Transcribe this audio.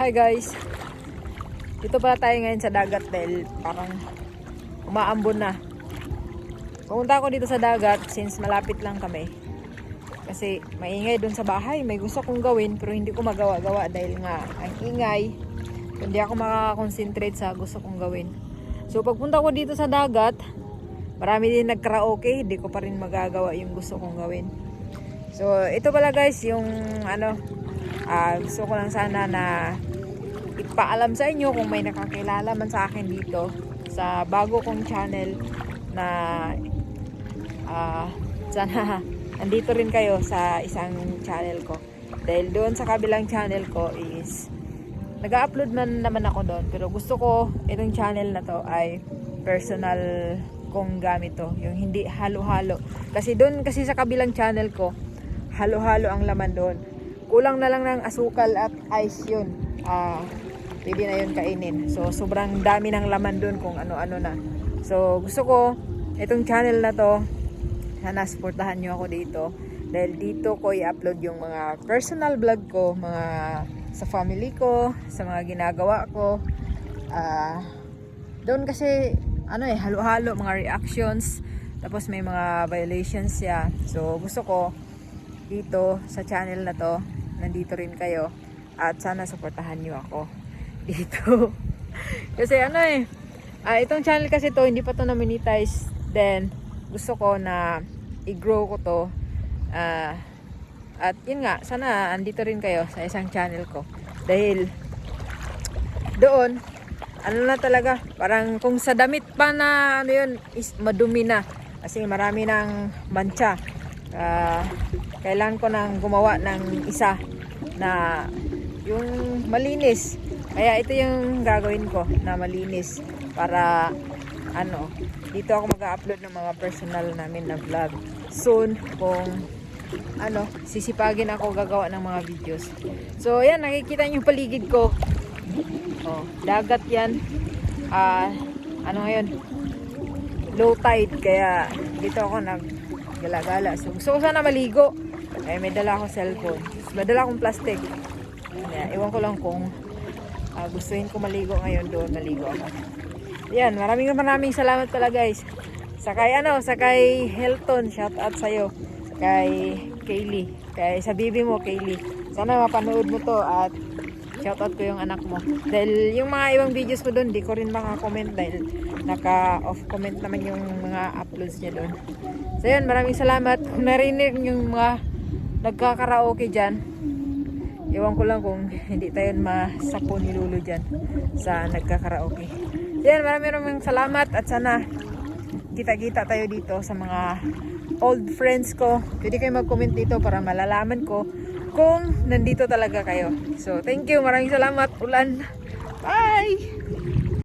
Hi guys! Dito pala tayo ngayon sa dagat dahil parang umaambon na. Pumunta ako dito sa dagat since malapit lang kami. Kasi maingay dun sa bahay. May gusto kong gawin pero hindi ko magawa-gawa dahil nga ang ingay. Hindi ako makakakonsentrate sa gusto kong gawin. So pagpunta ko dito sa dagat, marami din nag-karaoke. Hindi ko pa rin magagawa yung gusto kong gawin. So ito pala guys yung ano, ah, gusto ko lang sana na ipaalam sa inyo kung may nakakilala man sa akin dito sa bago kong channel na ah, sana andito rin kayo sa isang channel ko. Dahil doon sa kabilang channel ko is nag-upload man naman ako doon pero gusto ko itong channel na to ay personal kong gamit to. Yung hindi halo-halo. Kasi doon kasi sa kabilang channel ko halo-halo ang laman doon. Kulang na lang ng asukal at ice yun. Ah, pwede na yun kainin. So, sobrang dami ng laman doon kung ano-ano na. So, gusto ko, itong channel na to, sana supportahan nyo ako dito. Dahil dito ko i-upload yung mga personal vlog ko, mga sa family ko, sa mga ginagawa ko. Ah, doon kasi, ano eh, halo-halo, mga reactions. Tapos may mga violations siya. So, gusto ko, dito sa channel na to, nandito rin kayo. At sana supportahan nyo ako dito. kasi ano eh, ah, itong channel kasi to, hindi pa to na-monetize. Then, gusto ko na i-grow ko to. Ah, at yun nga, sana andito rin kayo sa isang channel ko. Dahil, doon, ano na talaga, parang kung sa damit pa na ano yun, is madumi na. Kasi marami ng mancha. Ah, kailangan ko nang gumawa ng isa na yung malinis. Kaya ito yung gagawin ko na malinis para ano, dito ako mag-upload ng mga personal namin na vlog. Soon, kung ano, sisipagin ako gagawa ng mga videos. So, ayan, nakikita niyo paligid ko. Oh, dagat yan. Ah, ano ngayon? Low tide, kaya dito ako nag-gala-gala. So, gusto ko sana maligo. Kaya may dala akong cellphone. May dala akong plastic. Kaya, ewan ko lang kung ah, gustuhin ko maligo ngayon doon, maligo ako. Yan, maraming maraming salamat pala guys. Sa kay ano, sa kay Helton, shout out sa'yo. Kay Kaylee. Kay sa bibi mo, Kaylee. Sana mapanood mo to at shout out ko yung anak mo. Dahil yung mga ibang videos ko doon, di ko rin makakomment dahil naka-off comment naman yung mga uploads niya doon. So yan, maraming salamat. Kung narinig yung mga nagkakaraoke dyan, Ewan ko lang kung hindi tayo masapo ni Lulu dyan sa nagkakaraoke. So yan, maraming maraming salamat at sana kita-kita tayo dito sa mga old friends ko. Pwede kayo mag-comment dito para malalaman ko kung nandito talaga kayo. So, thank you. Maraming salamat. Ulan. Bye!